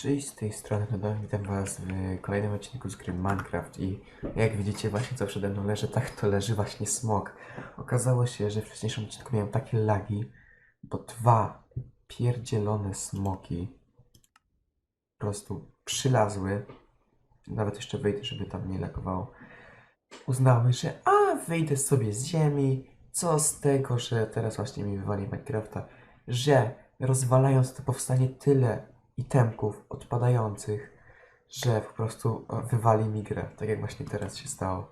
Cześć, z tej strony witam was w kolejnym odcinku z gry Minecraft i jak widzicie właśnie co przede mną leży, tak to leży właśnie smok. Okazało się, że w wcześniejszym odcinku miałem takie lagi, bo dwa pierdzielone smoki po prostu przylazły, nawet jeszcze wyjdę, żeby tam nie lagowało, uznały, że a wyjdę sobie z ziemi, co z tego, że teraz właśnie mi wywali Minecrafta, że rozwalając to powstanie tyle itemków odpadających, że po prostu e, wywali mi grę, tak jak właśnie teraz się stało.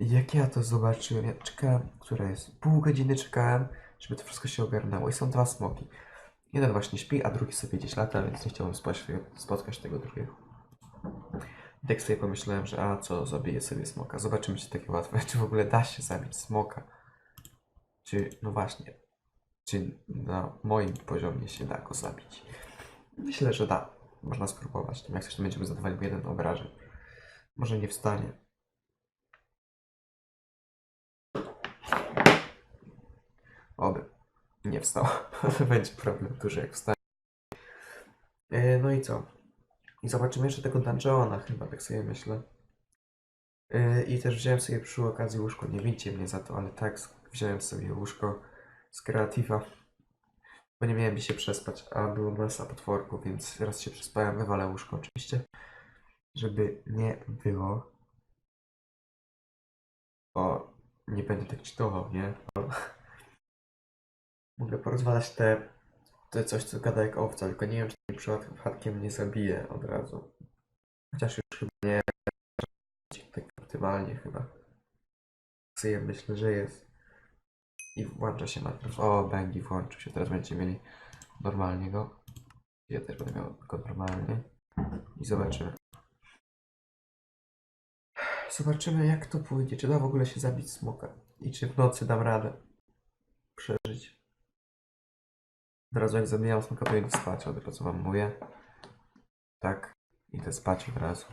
I jak ja to zobaczyłem, ja czekałem, która jest, pół godziny czekałem, żeby to wszystko się ogarnęło i są dwa smoki. Jeden właśnie śpi, a drugi sobie gdzieś lata, więc nie chciałem spać, spotkać tego drugiego. I tak sobie pomyślałem, że a co, zabiję sobie smoka. Zobaczymy, czy takie łatwe, czy w ogóle da się zabić smoka. Czy, no właśnie, czy na moim poziomie się da go zabić. Myślę, że da. Można spróbować. Jak coś to będziemy zadawali jeden obrażeń. Może nie wstanie. Oby. Nie wstał. Będzie problem duży jak wstanie. E, no i co? I zobaczymy jeszcze tego dungeona chyba, tak sobie myślę. E, I też wziąłem sobie przy okazji łóżko. Nie widzicie mnie za to, ale tak, wziąłem sobie łóżko z kreatywa. Bo nie miałem się przespać, a było masa potworków, więc raz się przespałem, wywalę łóżko oczywiście. Żeby nie było. Bo nie będę tak czytował, nie? Mogę porozwalać te, te coś, co gada jak owca, tylko nie wiem, czy przypadkiem nie zabije od razu. Chociaż już chyba nie. Tak optymalnie chyba. Sobie myślę, że jest. I włącza się Minecraft. O, Bengi włączył się. Teraz będziecie mieli normalnie go. Ja też będę miał go normalnie. I zobaczymy. Zobaczymy jak to pójdzie. Czy da w ogóle się zabić smoka? I czy w nocy dam radę przeżyć? Od razu jak zabijam smoka, to idę spać. Od razu wam mówię. Tak. Idę spać od razu.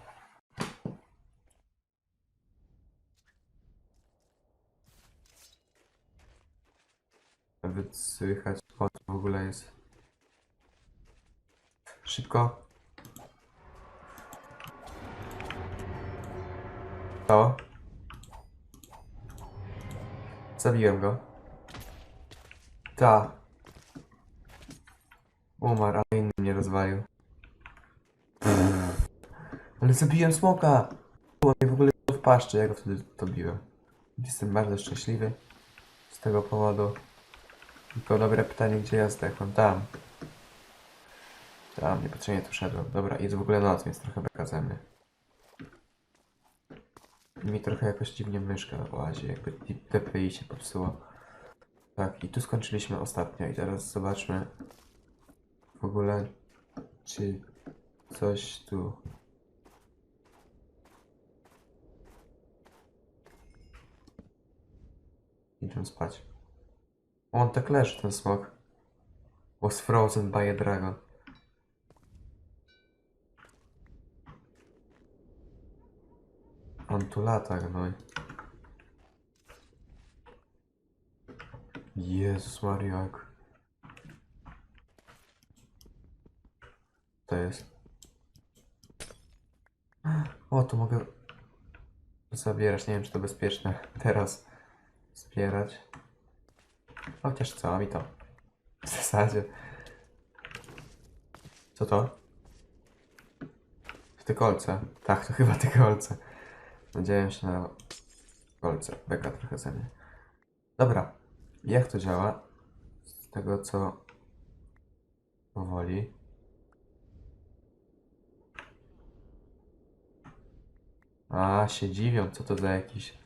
Nawet słychać, o to w ogóle jest. Szybko. To. Zabiłem go. Ta. Umarł, ale inny mnie rozwalił. Ale zabiłem smoka! Było mnie w ogóle w paszczy, jak go wtedy dobiłem. Jestem bardzo szczęśliwy z tego powodu. Tylko dobre pytanie, gdzie ja zdechłem? Tam. Tam, niepotrzebnie tu szedłem. Dobra, jest w ogóle noc, więc trochę beka ze mnie. Mi trochę jakoś dziwnie myszka łazi, jakby DPI się popsuło. Tak, i tu skończyliśmy ostatnio i teraz zobaczmy w ogóle, czy coś tu... Idę spać. On tak leży, ten smok. Was frozen by a dragon. On tu lata, gnoj. Jezus Maria, jak... To jest. O, tu mogę zabierać. Nie wiem, czy to bezpieczne teraz zbierać. Chociaż co mi to? W zasadzie. Co to? Te kolce. Tak, to chyba te kolce. Nadziałem się na kolce. Beka trochę ze mnie. Dobra. Jak to działa? Z tego co powoli. A, się dziwią, co to za jakiś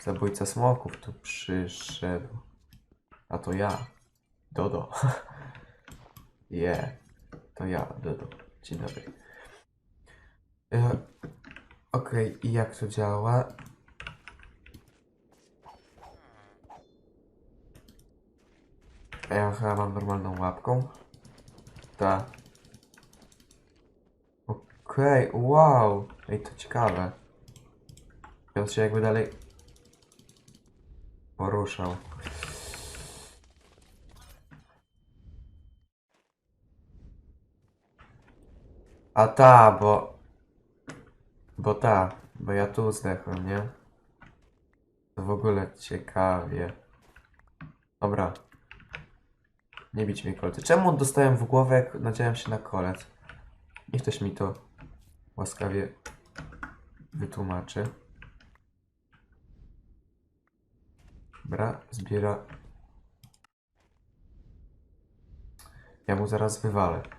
zabójca smoków tu przyszedł. A to ja. Dodo. Yeah. To ja, Dodo. Dzień dobry. E, Okej, i jak to działa? Ja chyba mam normalną łapką. Ta. Okej, wow. Ej, to ciekawe. On się jakby dalej poruszał. A ta, bo... Bo ta, bo ja tu zdechłem, nie? To w ogóle ciekawie. Dobra. Nie bić mnie kolcy. Czemu dostałem w głowę, jak nadziałem się na kolec? Niech ktoś mi to łaskawie wytłumaczy. Dobra, zbiera. Ja mu zaraz wywalę.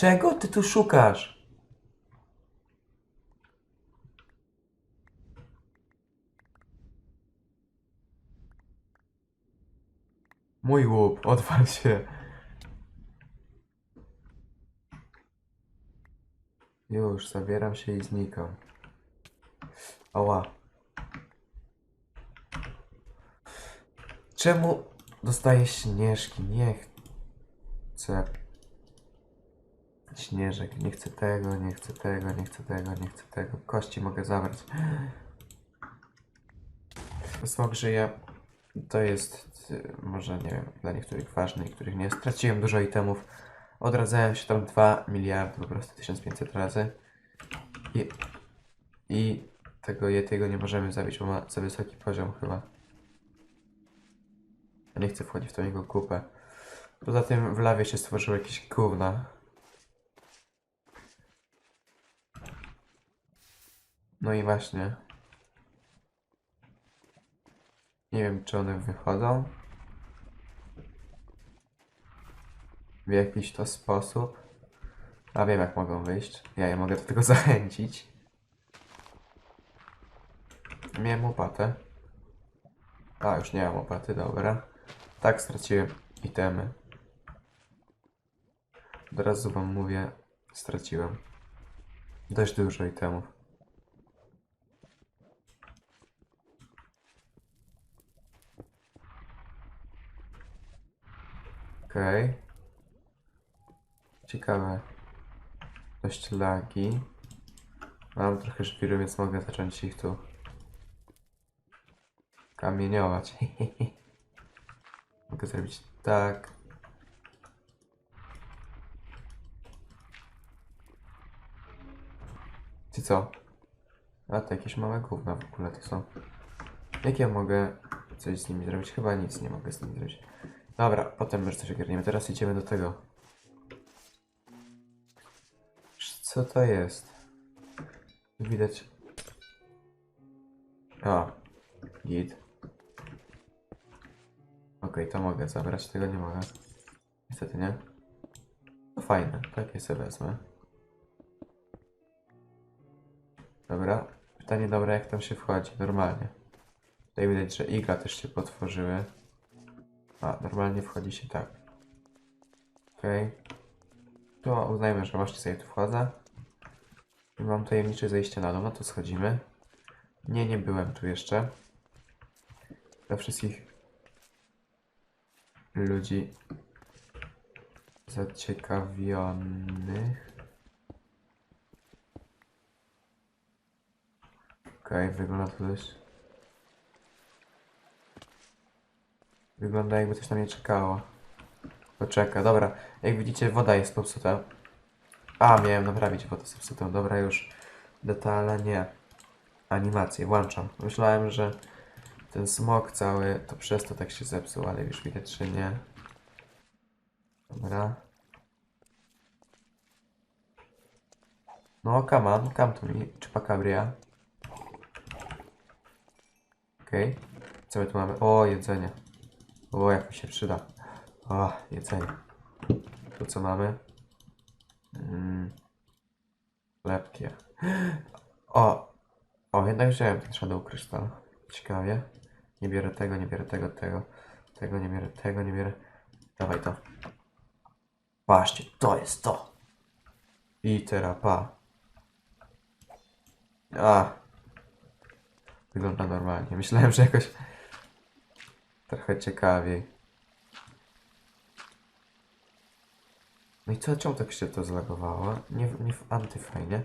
Czego ty tu szukasz? Mój łup, odwal się. Już, zabieram się i znikam. Ała. Czemu dostaję śnieżki? Nie chcę. Śnieżek, nie chcę tego, nie chcę tego, nie chcę tego, nie chcę tego. Kości mogę zabrać. Smok żyje. To jest y, może, nie wiem, dla niektórych ważne, niektórych nie. Straciłem dużo itemów. Odradzałem się tam 2 miliardy, po prostu 1500 razy. I, i tego Yetiego nie możemy zabić, bo ma za wysoki poziom chyba. Ja nie chcę wchodzić w tą jego kupę. Poza tym w lawie się stworzyły jakieś gówna. No i właśnie. Nie wiem, czy one wychodzą. W jakiś to sposób. A wiem, jak mogą wyjść. Ja je mogę do tego zachęcić. Miałem łopatę. A, już nie mam łopaty, dobra. Tak, straciłem itemy. Od razu wam mówię, straciłem. Dość dużo itemów. Okej. Ciekawe. Dość lagi. Mam trochę żwiru, więc mogę zacząć ich tu kamieniować. mogę zrobić tak. Czy co? A to jakieś małe gówna w ogóle to są. Jak ja mogę coś z nimi zrobić? Chyba nic nie mogę z nimi zrobić. Dobra, potem już coś ogarniemy. Teraz idziemy do tego. Co to jest? Widać. A, git. Okej, to mogę zabrać, tego nie mogę. Niestety nie. No fajne, takie sobie wezmę. Dobra. Pytanie dobre, jak tam się wchodzi? Normalnie. Tutaj widać, że igla też się potworzyły. A, normalnie wchodzi się tak. Okej. To uznajmy, że właśnie sobie tu wchodzę. I mam tajemnicze zejście na dół, no to schodzimy. Nie, nie byłem tu jeszcze. Dla wszystkich ludzi zaciekawionych. Okej, wygląda to dość... Wygląda jakby coś na mnie czekało. Poczeka, dobra. Jak widzicie, woda jest popsuta. A, miałem naprawić wodę zepsutą. Dobra, już. Detale nie. Animację włączam. Myślałem, że ten smok cały to przez to tak się zepsuł, ale już widać, że nie. Dobra. No, come on, come to me. Chupacabria. Okej. Co my tu mamy? O, jedzenie. O, jak mi się przyda. O, jedzenie. Tu co mamy? Mm. Lepkie. O! O, jednak wziąłem ten Shadow Crystal. Ciekawie. Nie biorę tego, nie biorę tego, tego. Tego nie biorę, tego nie biorę. Dawaj to. Patrzcie, to jest to. I terapa. A. Wygląda normalnie. Myślałem, że jakoś trochę ciekawiej. No i co, czemu tak się to zlagowało? Nie, nie w antyfajnie.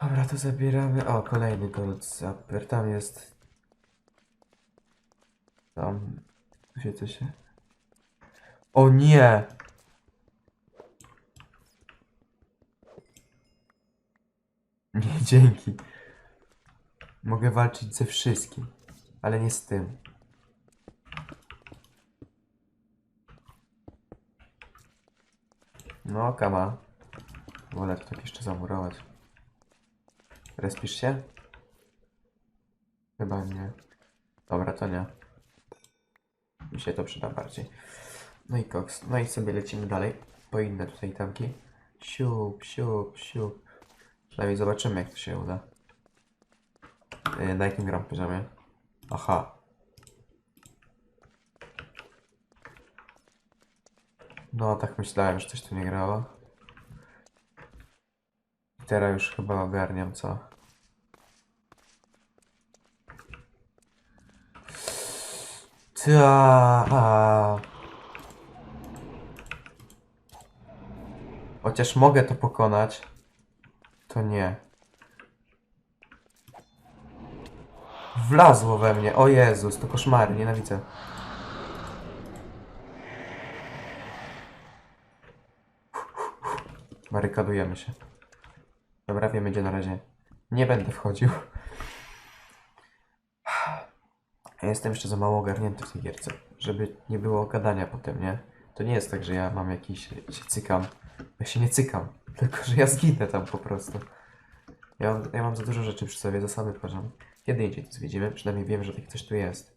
Dobra, to zabieramy. O, kolejny gold zapper. Tam jest. Tam. Wiecie się. O nie! Nie, dzięki. Mogę walczyć ze wszystkim, ale nie z tym. No, kama. Wolę to tak jeszcze zamurować. Respisz się? Chyba nie. Dobra, to nie. Mi się to przyda bardziej. No i koks. No i sobie lecimy dalej. Po inne tutaj tamki. Siup, siup, siup. Przynajmniej zobaczymy, jak to się uda. Yy, na jakim gram poziomie? Aha. No, tak myślałem, że coś tu nie grało. I Teraz już chyba ogarniam, co? Ta. Chociaż mogę to pokonać, to nie. Wlazło we mnie. O Jezus, to koszmary, nienawidzę. Barykadujemy się. Dobra, wiemy gdzie na razie. Nie będę wchodził. Ja jestem jeszcze za mało ogarnięty w tej gierce, żeby nie było gadania potem, nie? To nie jest tak, że ja mam jakiś... się cykam. Ja się nie cykam, tylko że ja zginę tam po prostu. Ja, ja mam za dużo rzeczy przy sobie, zasady twarzam. Kiedy indziej to zwiedzimy, przynajmniej wiem, że tak coś tu jest.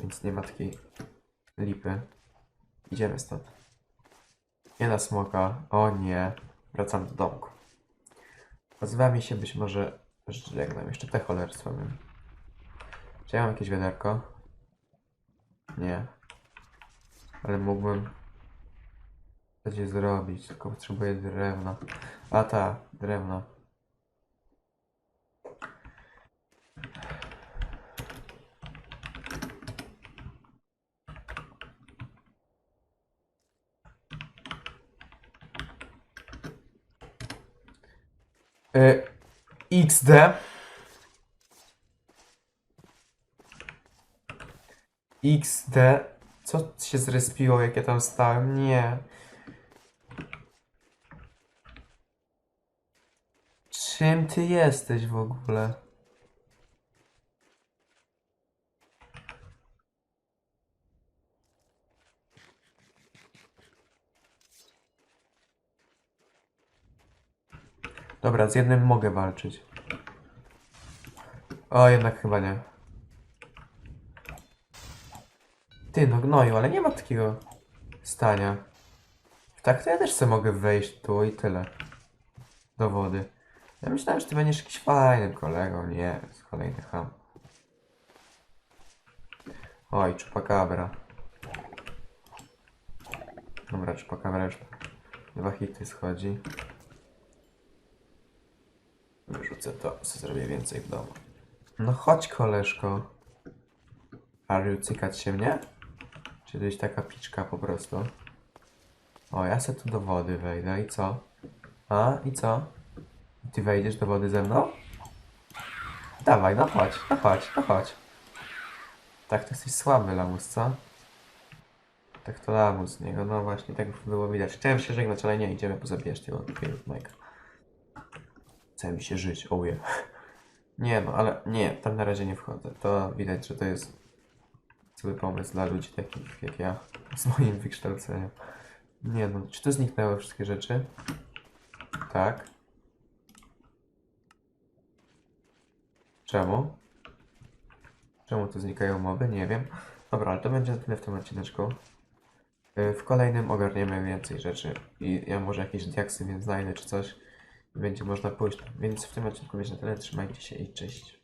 Więc nie ma takiej lipy. Idziemy stąd. Nie na smoka. O nie. Wracam do domku. A z wami się być może żegnam. Jeszcze te cholerstwa bym. Czy ja mam jakieś wiaderko? Nie. Ale mógłbym coś zrobić, tylko potrzebuję drewna. A ta, drewno. Y, XD. XD. Co się zrespiło, jak ja tam stałem? Nie. Czym ty jesteś w ogóle? Dobra, z jednym mogę walczyć. O, jednak chyba nie. Ty, no gnoju, ale nie ma takiego stania. Tak, to ja też sobie mogę wejść tu i tyle. Do wody. Ja myślałem, że ty będziesz jakiś fajnym kolegą. Nie, jest kolejny ham. Oj, czupakabra. Dobra, czupakabra już dwa hity schodzi. Wyrzucę to, zrobię więcej w domu. No chodź, koleżko. Ariu, cykać się mnie? Czy to jest taka piczka po prostu? O, ja se tu do wody wejdę i co? A, i co? Ty wejdziesz do wody ze mną? Dawaj, no chodź, no chodź, no chodź. Tak, to jesteś słaby, lamus, co? Tak to lamus z niego, no właśnie, tak było widać. Chciałem się żegnać, ale nie, idziemy pozabijać tego Majka. Chce mi się żyć, oje. Nie no, ale nie, tam na razie nie wchodzę. To widać, że to jest zły pomysł dla ludzi takich jak ja, z moim wykształceniem. Nie no, czy tu zniknęły wszystkie rzeczy? Tak. Czemu? Czemu tu znikają moby? Nie wiem. Dobra, ale to będzie na tyle w tym odcineczku. Y, W kolejnym ogarniemy więcej rzeczy i ja może jakieś diaksy więc znajdę czy coś będzie można pójść. Więc w tym odcinku będzie na tyle. Trzymajcie się i cześć.